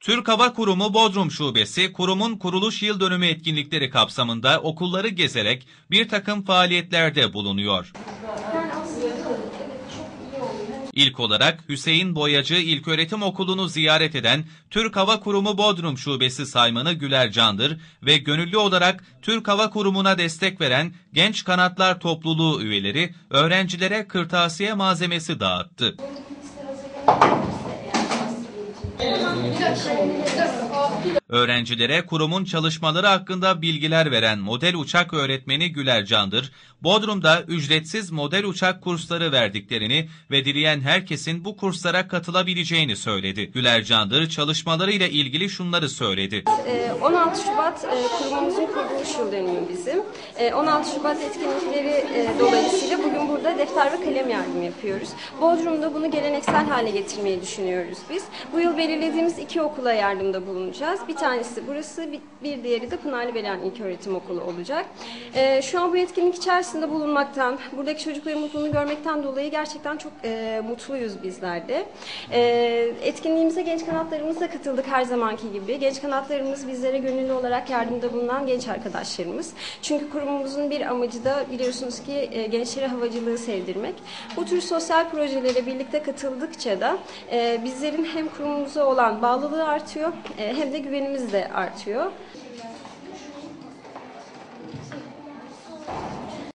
Türk Hava Kurumu Bodrum Şubesi, kurumun kuruluş yıl dönümü etkinlikleri kapsamında okulları gezerek bir takım faaliyetlerde bulunuyor. İlk olarak Hüseyin Boyacı İlköğretim Okulu'nu ziyaret eden Türk Hava Kurumu Bodrum Şubesi Saymanı Güler Candır ve gönüllü olarak Türk Hava Kurumu'na destek veren Genç Kanatlar Topluluğu üyeleri öğrencilere kırtasiye malzemesi dağıttı. Öğrencilere kurumun çalışmaları hakkında bilgiler veren model uçak öğretmeni Güler Candır, Bodrum'da ücretsiz model uçak kursları verdiklerini ve dileyen herkesin bu kurslara katılabileceğini söyledi. Güler Candır çalışmalarıyla ilgili şunları söyledi. Ee, 16 Şubat e, kurumumuzun kuruluş yıl dönümü bizim. Ee, 16 Şubat etkinlikleri e, dolayısıyla bugün burada defter ve kalem yardımı yapıyoruz. Bodrum'da bunu geleneksel hale getirmeyi düşünüyoruz biz. Bu yıl belirlediğimiz iki okula yardımda bulunacağız. Bir tanesi burası, bir, diğeri de Pınarlı Belen İlköğretim Okulu olacak. Ee, şu an bu etkinlik içerisinde bulunmaktan, buradaki çocukların mutluluğunu görmekten dolayı gerçekten çok e, mutluyuz bizler de. Ee, etkinliğimize genç kanatlarımızla katıldık her zamanki gibi. Genç kanatlarımız bizlere gönüllü olarak yardımda bulunan genç arkadaşlarımız. Çünkü kurumumuzun bir amacı da biliyorsunuz ki e, gençlere havacılığı insanları sevdirmek. Bu tür sosyal projelere birlikte katıldıkça da e, bizlerin hem kurumumuza olan bağlılığı artıyor e, hem de güvenimiz de artıyor.